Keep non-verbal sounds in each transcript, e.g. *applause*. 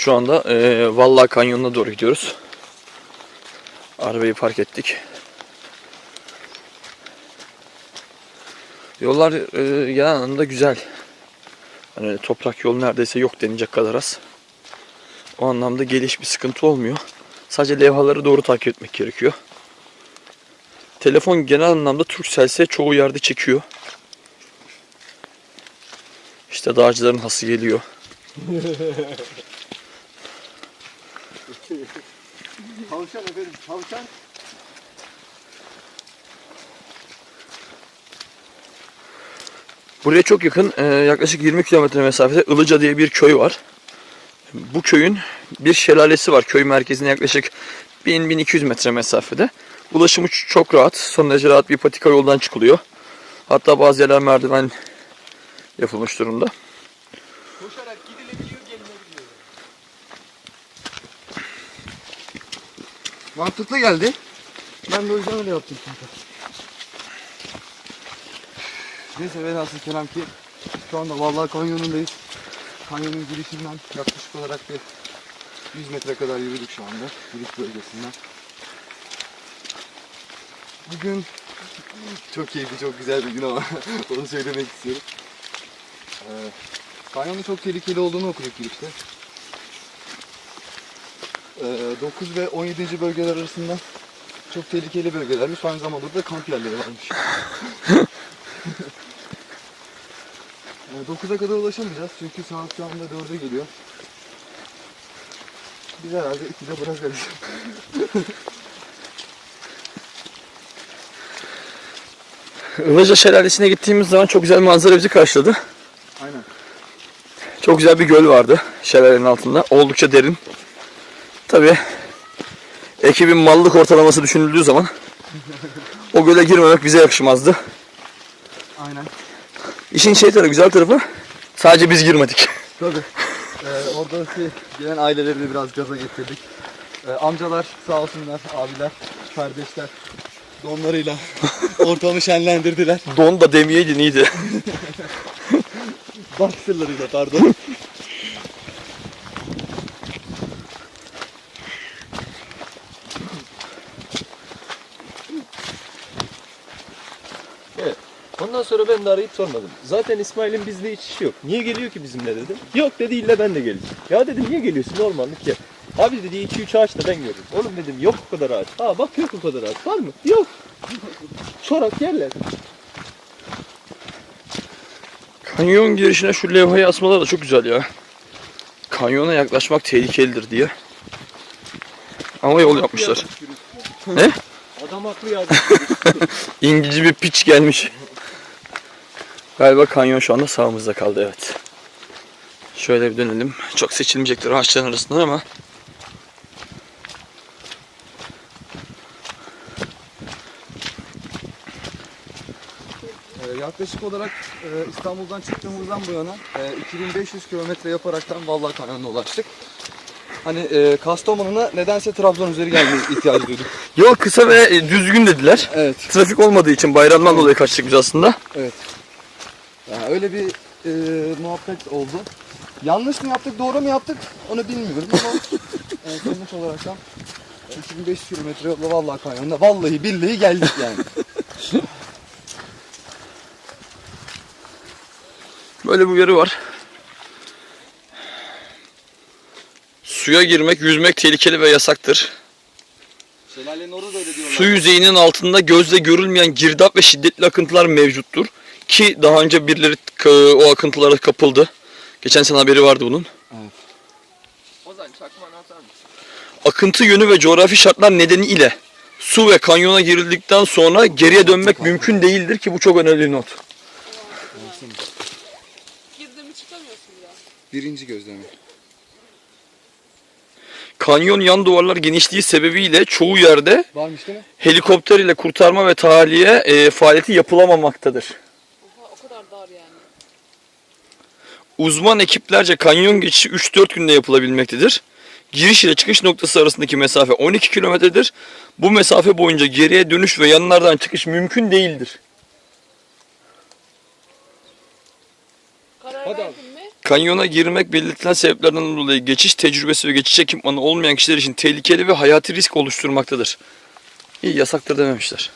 Şu anda e, Vallahi Kanyonu'na doğru gidiyoruz. Arabayı park ettik. Yollar e, genel anlamda güzel. Hani toprak yol neredeyse yok denilecek kadar az. O anlamda geliş bir sıkıntı olmuyor. Sadece levhaları doğru takip etmek gerekiyor. Telefon genel anlamda Turkcell'se çoğu yerde çekiyor. İşte dağcıların hası geliyor. *laughs* *laughs* Tavşan efendim tavşan. Buraya çok yakın e, yaklaşık 20 kilometre mesafede Ilıca diye bir köy var. Bu köyün bir şelalesi var. Köy merkezine yaklaşık 1000-1200 metre mesafede. Ulaşımı çok rahat. Son derece rahat bir patika yoldan çıkılıyor. Hatta bazı yerler merdiven yapılmış durumda. Koşarak gidilebiliyor Mantıklı geldi. Ben de o yüzden öyle yaptım kanka. Neyse velhasıl kelam ki şu anda vallahi kanyonundayız. Kanyonun girişinden yaklaşık olarak bir 100 metre kadar yürüdük şu anda. Giriş bölgesinden. Bugün çok keyifli, çok güzel bir gün ama *laughs* onu söylemek istiyorum. Ee, kanyonun çok tehlikeli olduğunu okuduk girişte. Ee, 9 ve 17. bölgeler arasında çok tehlikeli bölgelermiş. Aynı zamanda da kamp yerleri varmış. *laughs* Ee, 9'a kadar ulaşamayacağız çünkü saat şu anda 4'e geliyor. Biz herhalde 2'de bırakırız. *laughs* Ilıca şelalesine gittiğimiz zaman çok güzel manzara bizi karşıladı. Aynen. Çok güzel bir göl vardı şelalenin altında. Oldukça derin. Tabi ekibin mallık ortalaması düşünüldüğü zaman o göle girmemek bize yakışmazdı. Aynen. İşin şey tarafı, güzel tarafı sadece biz girmedik. Tabii. *laughs* Ee, oradaki gelen aileleri de biraz gaza getirdik. Ee, amcalar sağ olsunlar, abiler, kardeşler donlarıyla *laughs* ortamı şenlendirdiler. Don da demeyeydin iyiydi. *laughs* Boxerlarıyla pardon. Evet. Ondan sonra ben de arayıp sormadım. Zaten İsmail'in bizle hiç işi yok. Niye geliyor ki bizimle dedim. Yok dedi illa ben de geleceğim. Ya dedim niye geliyorsun ormanlık ya. Abi dedi 2-3 ağaç da ben gördüm. Oğlum dedim yok o kadar ağaç. Aa bak yok o kadar ağaç. Var mı? Yok. Çorak yerler. Kanyon girişine şu levhayı asmalar da çok güzel ya. Kanyona yaklaşmak tehlikelidir diye. Ama yol yapmışlar. Ne? *laughs* Adam haklı ya. İngici bir piç gelmiş. Galiba kanyon şu anda sağımızda kaldı evet. Şöyle bir dönelim. Çok seçilmeyecektir ağaçların arasından ama. Ee, yaklaşık olarak e, İstanbul'dan çıktığımızdan bu yana e, 2500 kilometre yaparaktan Vallahi Kanyonu'na ulaştık. Hani e, Kastamonu'na nedense Trabzon üzeri gelmeye *laughs* ihtiyacı duyduk. Yol kısa ve e, düzgün dediler. Evet. Trafik olmadığı için bayramdan dolayı kaçtık biz aslında. Evet. Yani öyle bir e, muhabbet oldu. Yanlış mı yaptık, doğru mu yaptık onu bilmiyorum ama *laughs* e, sonuç olarak da 2500 kilometre yolla vallahi kanyonuna vallahi billahi geldik yani. *laughs* Böyle bir uyarı var. Suya girmek, yüzmek tehlikeli ve yasaktır. Su yüzeyinin altında gözle görülmeyen girdap ve şiddetli akıntılar mevcuttur. Ki daha önce birileri o akıntılara kapıldı. Geçen sene haberi vardı bunun. Ozan çakmağını atar mısın? Akıntı yönü ve coğrafi şartlar nedeniyle su ve kanyona girildikten sonra geriye dönmek mümkün değildir ki bu çok önemli not. Girdiğimi çıkamıyorsun ya. Birinci gözlemi. Kanyon yan duvarlar genişliği sebebiyle çoğu yerde Varmış değil mi? helikopter ile kurtarma ve tahliye e, faaliyeti yapılamamaktadır. Oha o kadar dar yani. Uzman ekiplerce kanyon geçişi 3-4 günde yapılabilmektedir. Giriş ile çıkış noktası arasındaki mesafe 12 kilometredir. Bu mesafe boyunca geriye dönüş ve yanlardan çıkış mümkün değildir. Karar Hadi verdin mi? Kanyona girmek belirtilen sebeplerden dolayı geçiş tecrübesi ve geçiş ekipmanı olmayan kişiler için tehlikeli ve hayati risk oluşturmaktadır. İyi yasaktır dememişler.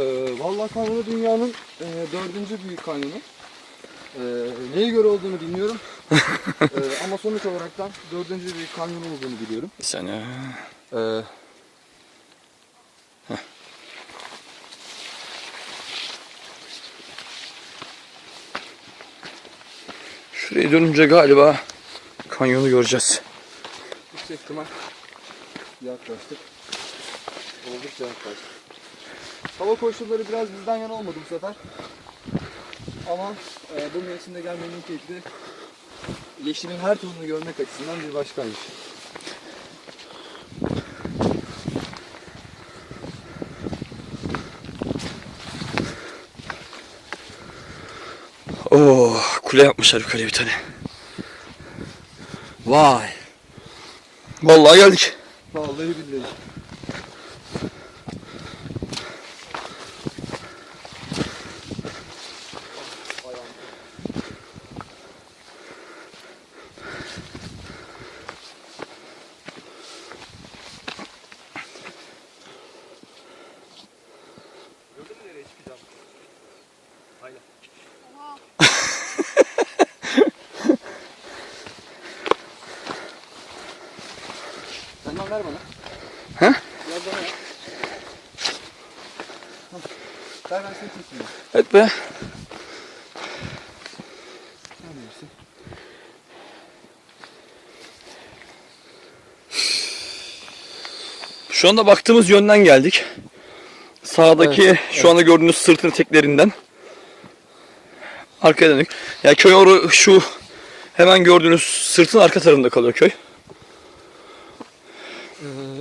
Ee, vallahi kanyonu dünyanın e, dördüncü büyük kanyonu. Ee, neye göre olduğunu bilmiyorum. *laughs* Ee, ama sonuç olaraktan dördüncü büyük kanyon olduğunu biliyorum. Bir saniye. Ee, Şuraya dönünce galiba kanyonu göreceğiz. yüksek ihtimal yaklaştık. Oldukça yaklaştık. Hava koşulları biraz bizden yana olmadı bu sefer. Ama e, bu mevsimde gelmenin keyfi yeşilin her tonunu görmek açısından bir başkaymış. Oo, kule yapmışlar yukarıya bir tane. Vay. Vallahi geldik. Vallahi billahi. Senden ver bana. He? Biraz bana ver. Ver ben seni çekeyim. Evet be. Sen bilirsin. Şu anda baktığımız yönden geldik. Sağdaki Evet, şu anda gördüğünüz sırtın teklerinden. Arkaya dönük. Yani köy oru şu hemen gördüğünüz sırtın arka tarafında kalıyor köy.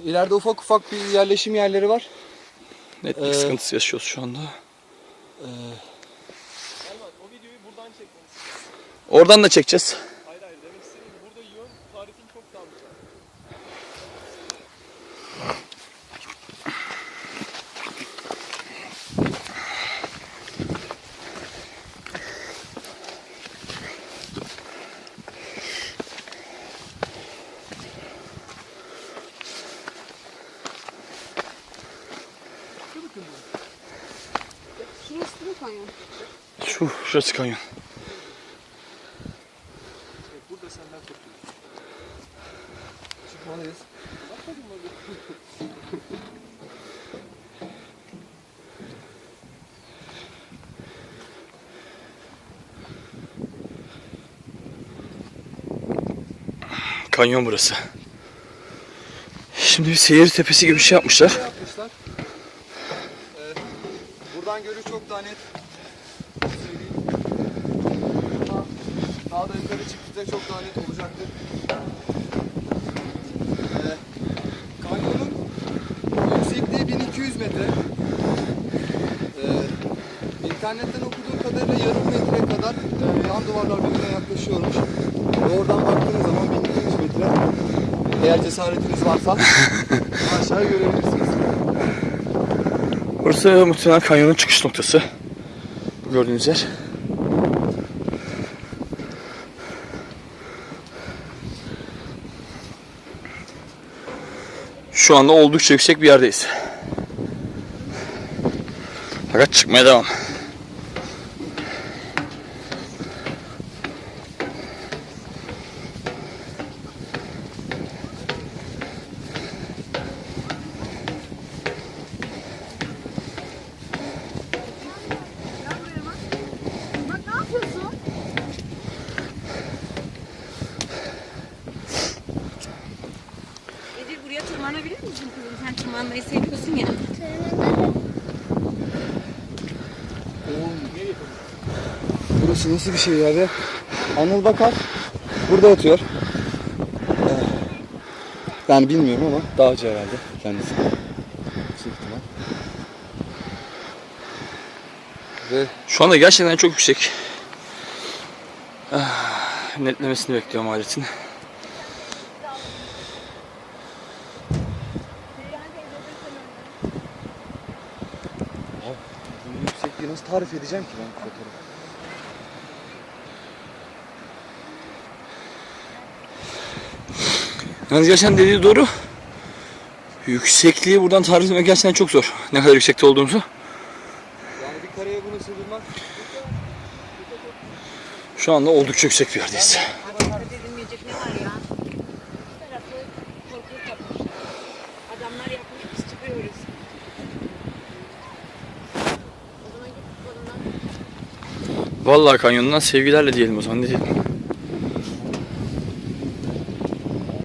İleride ufak ufak bir yerleşim yerleri var. Netlik Ee, sıkıntısı yaşıyoruz şu anda. O videoyu buradan çekmemiz. Oradan da çekeceğiz. Hayır hayır demek istediğim burada yön tarihin çok daha güzel. Şurası değil mi kanyon? Şu şurası kanyon. Kanyon burası. Şimdi bir seyir tepesi gibi bir şey yapmışlar. Ne yapmışlar? Ee, görüş çok daha net. Söyleyeyim. Ama daha da yukarı çıktığında çok daha net olacaktır. Ee, kanyonun yüksekliği 1200 metre. Ee, internetten okuduğum kadarıyla yarım metre kadar e, yan duvarlar birbirine yaklaşıyormuş. Ve oradan baktığınız zaman 1200 metre. Eğer cesaretiniz varsa *laughs* aşağı görebilirsiniz. Burası muhtemelen kanyonun çıkış noktası. Bu gördüğünüz yer. Şu anda oldukça yüksek bir yerdeyiz. Fakat çıkmaya devam. Sen tırmanmayı seviyorsun ya. Burası nasıl bir şey ya be? Anıl Bakar burada yatıyor. Yani bilmiyorum ama dağcı herhalde kendisi. İhtimal. Ve Şu anda gerçekten çok yüksek. Ah, netlemesini bekliyorum aletin. Nasıl tarif edeceğim ki ben fotoğrafı? Yalnız gerçekten dediği doğru. Yüksekliği buradan tarif etmek gerçekten çok zor. Ne kadar yüksekte olduğumuzu. Yani bir kareye bunu sığdırmak Şu anda oldukça yüksek bir yerdeyiz. Hareket edilmeyecek ne var ya? Bu tarafı korkuluk yapmışlar. Adamlar yapmış biz çıkıyoruz. O zaman git kolundan Vallahi kanyondan sevgilerle diyelim o zaman ne diyelim.